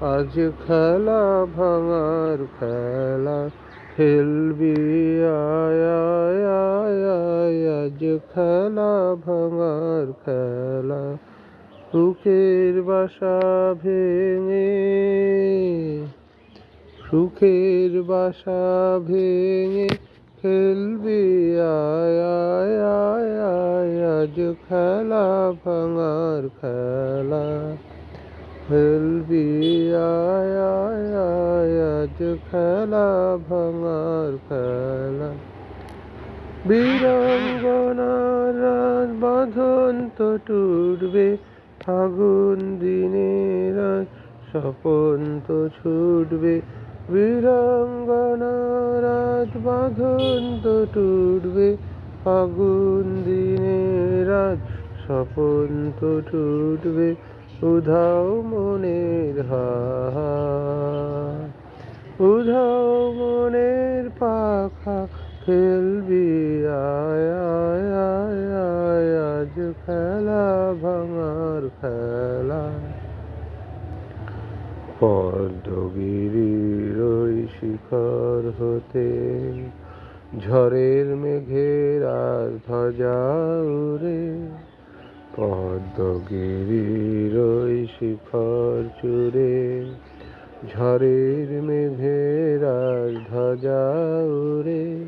আজ খেলা ভাঙার খেলা, খেলবি, আয় আজ খেলা ভাঙার খেলা। সুখের বাসা ভেঙে, সুখের বাসা ভেঙে খেলবি আয়, আজ খেলা ভাঙার খেলা। খেলবি আয় আজ খেলা ভাঙার খেলা বীরাঙ্গনার বাঁধন তো টুটবে ফাগুন দিনের স্বপন তো ছুটবে বীরাঙ্গনার রাজ বাঁধন তো টুটবে ফাগুন দিনের আজ স্বপন তো টুটবে উধাও মনের উধাও মনের পাখা খেলবি, আয় আজ খেলা ভাঙার খেলা। পদ্মগিরির ওই শিখর হতে, ঝড়ের মেঘের আর ধ্বজা উড়ে পদ্মগিরির শিখর চুরে ঝড়ের মেঘের ধ্বজা উড়ে।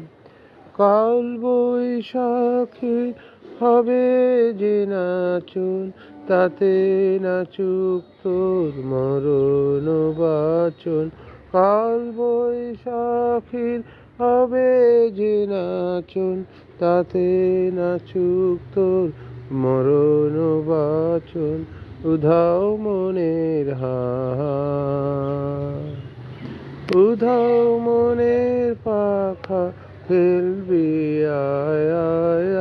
কাল বৈশাখী হবে যে নাচুন, তাতে নাচুক তোর মরণ বাচন। কাল বৈশাখীর হবে যে নাচন, তাতে নাচুক তোর মরণ বাচন উধাও মনের হাত উধাও মনের পাখা খেলবি আয় আয়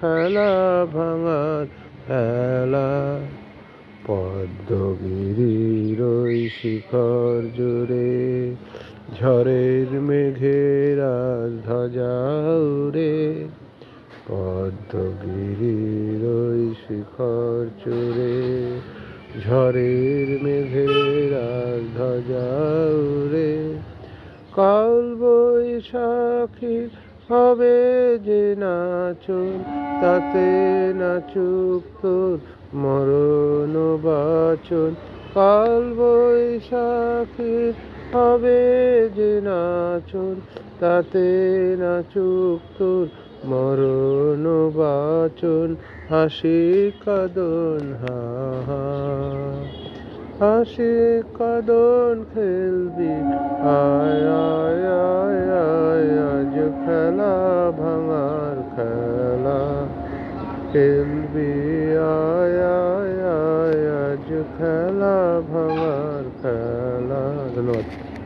খেলা ভাঙার খেলা পদ্মগিরির শিখর জুড়ে ঝড়ের মেঘেরা ধ্বজা উড়ে ঝড়ের মেঘের আর ধ্বজা উড়ে কাল বৈশাখী হবে যে নাচন তাতে নাচুক তোর মরণ বাচন। কাল বৈশাখী হবে যে নাচন তাতে নাচুক তোর মরণ বাচন, হাসি কাদন, হা হাসি কাদন খেলবি, আয় খেলা ভাঙার খেলা। খেলবি, আয় খেলা ভাঙার খেলা। ধন্যবাদ।